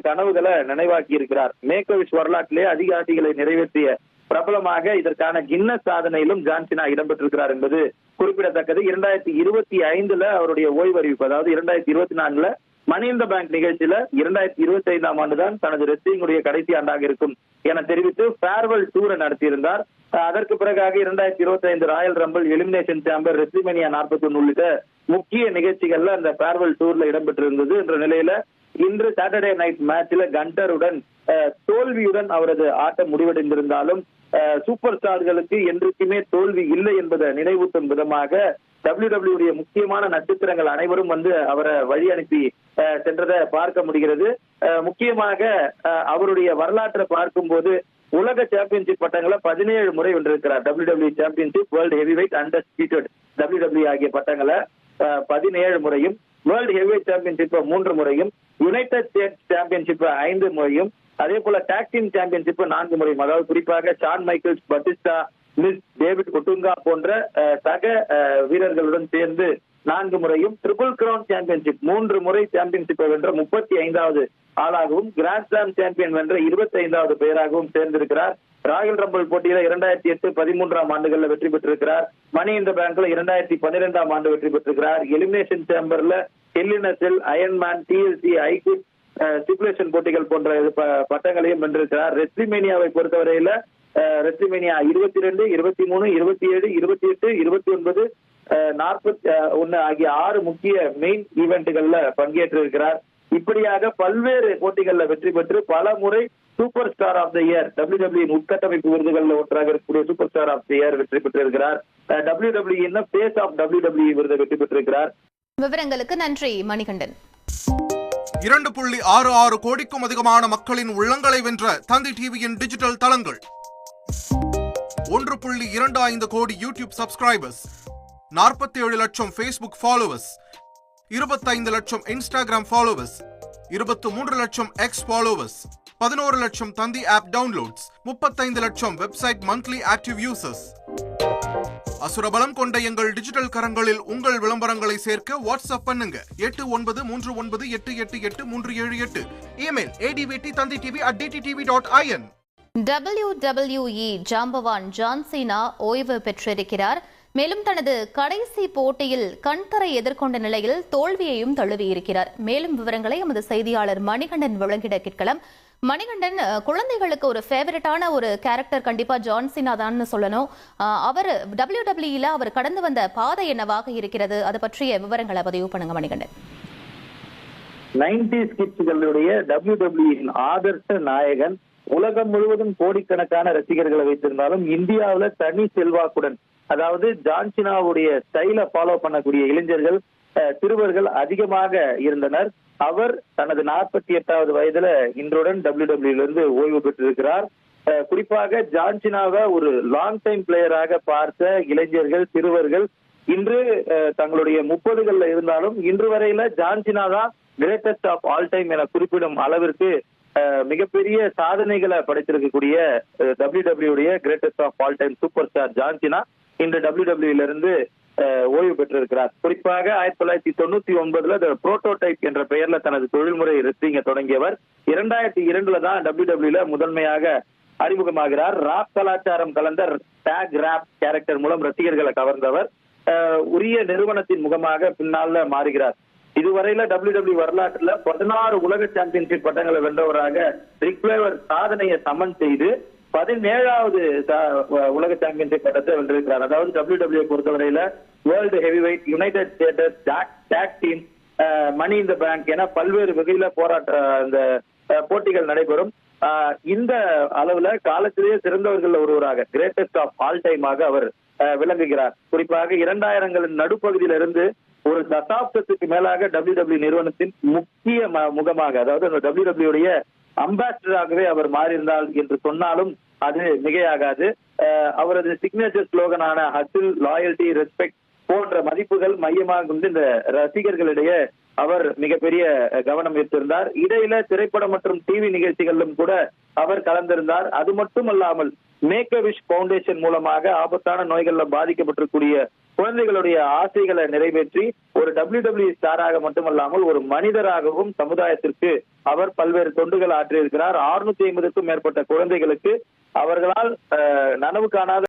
கனவுகளை நினைவாக்கி இருக்கிறார் மேக்கவிஷ் வரலாற்றிலே அதிகாரிகளை நிறைவேற்றிய பிரபலமாக இதற்கான கின்ன சாதனையிலும் ஜான்சினா இடம்பெற்றிருக்கிறார் என்பது குறிப்பிடத்தக்கது. இரண்டாயிரத்தி இருபத்தி ஐந்துல அவருடைய ஓய்வு அறிவிப்பு அதாவது இரண்டாயிரத்தி இருபத்தி நான்குல மணி இந்த பேங்க் நிகழ்ச்சியில இரண்டாயிரத்தி இருபத்தி ஐந்தாம் ஆண்டுதான் தனது ரெஸ்லிங்குடைய கடைசி ஆண்டாக இருக்கும் என தெரிவித்து ஃபேர்வெல் டூரை நடத்தியிருந்தார். அதற்கு பிறகாக இரண்டாயிரத்தி இருபத்தி ஐந்து Royal Rumble Elimination Chamber WrestleMania நாற்பத்தி ஒன்று உள்ளிட்ட முக்கிய நிகழ்ச்சிகள்ல அந்த ஃபேர்வெல் டூர்ல இடம்பெற்றிருந்தது என்ற நிலையில இன்று சாட்டர்டே நைட் மேட்ச்ல கண்டருடன் தோல்வியுடன் அவரது ஆட்டம் முடிவடைந்திருந்தாலும் சூப்பர் ஸ்டார்களுக்கு என்றைக்குமே தோல்வி இல்லை என்பதை நினைவூட்டும் விதமாக டபிள்யூ டபிள்யூடைய முக்கியமான நட்சத்திரங்கள் அனைவரும் வந்து அவரை வழி அனுப்பி சென்றதை பார்க்க முடிகிறது. முக்கியமாக அவருடைய வரலாற்றை பார்க்கும்போது உலக சாம்பியன்ஷிப் பட்டங்களை பதினேழு முறை வென்றிருக்கிறார் W W championship world heavy weight under W W ஆகிய பட்டங்களை பதினேழு முறையும் வேர்ல்டு ஹெவிவெயிட் சாம்பியன்ஷிப் மூன்று முறையும் யுனைடெட் ஸ்டேட்ஸ் சாம்பியன்ஷிப் ஐந்து முறையும் அதே போல டாக் டீம் சாம்பியன்ஷிப் நான்கு முறையும். அதாவது குறிப்பாக Shawn Michaels Batista Miz David Otunga போன்ற சக வீரர்களுடன் சேர்ந்து நான்கு முறையும் ட்ரிபிள் கிரவுன் சாம்பியன்ஷிப் மூன்று முறை சாம்பியன்ஷிப்பை வென்ற முப்பத்தி ஐந்தாவது ஆளாகவும் கிராண்ட் ஸ்லாம் சாம்பியன் வென்ற இருபத்தி ஐந்தாவது பெயராகவும் சேர்ந்திருக்கிறார். ராயல் ரம்பல் போட்டியில இரண்டாயிரத்தி எட்டு பதிமூன்றாம் ஆண்டுகள்ல வெற்றி பெற்றிருக்கிறார். மணி இந்த பேங்க்ல இரண்டாயிரத்தி பன்னிரெண்டாம் ஆண்டு வெற்றி பெற்றிருக்கிறார். எலிமினேஷன் சேம்பர்ல எல்லினஸில் அயன்மேன் டிஎல்சி ஐக்கு ஸ்டிபுலேஷன் போட்டிகள் போன்ற பட்டங்களையும் வென்றிருக்கிறார். ரெஸ்லிமேனியாவை பொறுத்தவரையில ரெஸ்லிமேனியா இருபத்தி ரெண்டு இருபத்தி மூணு இருபத்தி ஏழு இருபத்தி எட்டு இருபத்தி ஒன்பது நாற்பத்தி ஒன்னு ஆகிய ஆறு முக்கிய மெயின் ஈவெண்ட்டுகள்ல பங்கேற்றிருக்கிறார். இப்படியாக பல்வேறு போட்டிகள்ல வெற்றி பெற்று பல முறை super star of the year W W உட்கட்டமைப்பு விருதுகள்ல ஒன்றாக இருக்கக்கூடிய super star of the year வெற்றி பெற்றிருக்கிறார். W W face of W W விருதை வெற்றி பெற்றிருக்கிறார். விவரங்களுக்கு நன்றி மணிகண்டன். இரண்டு புள்ளி ஆறு ஆறு கோடிக்கும் அதிகமான மக்களின் உள்ளங்களை வென்ற தந்தி டிவியின் டிஜிட்டல் தளங்கள். ஒன்று புள்ளி இரண்டு ஐந்து கோடி யூடியூப் சப்ஸ்கிரைபர்ஸ் நாற்பத்தி ஏழு லட்சம் ஃபேஸ்புக் ஃபாலோவர்ஸ் இருபத்தைந்து லட்சம் இன்ஸ்டாகிராம் ஃபாலோவர்ஸ் இருபத்து மூன்று லட்சம் எக்ஸ் ஃபாலோவர்ஸ் பதினோரு லட்சம் தந்தி ஆப் டவுன்லோட்ஸ் முப்பத்தைந்து லட்சம் வெப்சைட் மந்த்லி ஆக்டிவ் யூசர்ஸ். அசுரபலம் கொண்ட எங்கள் டிஜிட்டல் கரங்களில் உங்கள் விளம்பரங்களை சேர்க்க வாட்ஸ்அப் பண்ணுங்க. எட்டு ஒன்பது மூன்று ஒன்பது எட்டு எட்டு எட்டு மூன்று ஏழு எட்டு. Email ஏடிவிடி Thanthi TV at TV dot IN W WE Jambavan John Cena ஓய்வு பெற்றிருக்கிறார். மேலும் தனது கடைசி போட்டியில் கண்தரை எதிர்கொண்ட நிலையில் தோல்வியையும் தழுவியிருக்கிறார். மேலும் விவரங்களை எமது செய்தியாளர் மணிகண்டன் வழங்கிட கேட்கலாம். மணிகண்டன் குழந்தைகளுக்கு ஒரு ஃபேவரட்டான ஒரு கேரக்டர் கண்டிப்பா ஜான்சினா தான் சொல்லணும். அவர் டபிள்யூ டபிள்யூல அவர் கடந்து வந்த பாதை என்னவாக இருக்கிறது? அது பற்றிய விவரங்களை பதிவு பண்ணுங்க மணிகண்டன். நைன்டி ஸ்கிட்ஸ்களுடைய டபிள்யூ டபிள்யூ ஆதர்ஷ நாயகன் உலகம் முழுவதும் கோடிக்கணக்கான ரசிகர்களை வைத்திருந்தாலும் இந்தியாவில் தனி செல்வாக்குடன் அதாவது ஜான்சினாவுடைய ஸ்டைலை ஃபாலோ பண்ணக்கூடிய இளைஞர்கள் சிறுவர்கள் அதிகமாக இருந்தனர். அவர் தனது நாற்பத்தி எட்டாவது வயதுல இன்றுடன் டபிள்யூ டபிள்யூல இருந்து ஓய்வு பெற்றிருக்கிறார். குறிப்பாக ஜான்சினாவை ஒரு லாங் டைம் பிளேயராக பார்த்த இளைஞர்கள் சிறுவர்கள் இன்று தங்களுடைய முப்பதுகள்ல இருந்தாலும் இன்று வரையில ஜான்சினா தான் கிரேட்டஸ்ட் ஆஃப் ஆல் டைம் என குறிப்பிடும் அளவிற்கு மிகப்பெரிய சாதனைகளை படைத்திருக்கக்கூடிய W டபிள்யூடைய greatest of all time super star John Cena. இன்று டபிள்யூடபிள்யூல இருந்து ஓய்வு பெற்றிருக்கிறார். குறிப்பாக ஆயிரத்தி தொள்ளாயிரத்தி தொண்ணூத்தி ஒன்பதுல புரோட்டோடைப் என்ற பெயர்ல தனது தொழில்முறை ரெஸ்லிங்க தொடங்கியவர். இரண்டாயிரத்தி இரண்டுல தான் டபிள்யூ டபிள்யூல முதன்மையாக அறிமுகமாகிறார். ராப் கலாச்சாரம் கலந்த டேக் ராப் கேரக்டர் மூலம் ரசிகர்களை கவர்ந்தவர். உரிய நிறுவனத்தின் முகமாக பின்னால மாறுகிறார். இதுவரையில டபிள்யூ டபிள்யூ வரலாற்றுல பதினாறு உலக சாம்பியன்ஷிப் பட்டங்களை வென்றவராக ரிக்வேவர் சாதனையை சமன் செய்து பதினேழாவது உலக சாம்பியன்ஷிப் பட்டத்தை வென்றிருக்கிறார். அதாவது டபிள்யூ டபிள்யூ பொறுத்தவரையில world heavy weight united states tag team money இந்த பேங்க் என பல்வேறு வகையில போராட்ட இந்த போட்டிகள் நடைபெறும். இந்த அளவுல காலத்திலேயே சிறந்தவர்கள் ஒருவராக கிரேட்டஸ்ட் ஆஃப் ஆல் டைமாக அவர் விளங்குகிறார். குறிப்பாக இரண்டாயிரங்களின் நடுப்பகுதியிலிருந்து ஒரு தசாப்தத்துக்கு மேலாக டபிள்யூ டபிள்யூ நிறுவனத்தின் முக்கிய முகமாக அதாவது அந்த டபிள்யூ டபிள்யூடைய அம்பாசிடராகவே அவர் மாறியிருந்தால் என்று சொன்னாலும் அது மிகையாகாது. அவரது சிக்னேச்சர் ஸ்லோகனான ஹசில் லாயல்டி ரெஸ்பெக்ட் போன்ற மதிப்புகள் மையமாக கொண்டு இந்த ரசிகர்களிடையே அவர் மிகப்பெரிய கவனம் ஈர்த்திருந்தார். இடையில திரைப்படம் மற்றும் டிவி நிகழ்ச்சிகளிலும் கூட அவர் கலந்திருந்தார். அது மட்டுமல்லாமல் மேக் விஷ் பவுண்டேஷன் மூலமாக ஆபத்தான நோய்கள்ல பாதிக்கப்பட்டிருக்கூடிய குழந்தைகளுடைய ஆசைகளை நிறைவேற்றி ஒரு டபிள்யூ டபிள்யூ ஸ்டாராக மட்டுமல்லாமல் ஒரு மனிதராகவும் சமுதாயத்திற்கு அவர் பல்வேறு தொண்டுகள் ஆற்றியிருக்கிறார். 650 ஐம்பதுக்கும் மேற்பட்ட குழந்தைகளுக்கு அவர்களால் அஹ், நனவு காணாத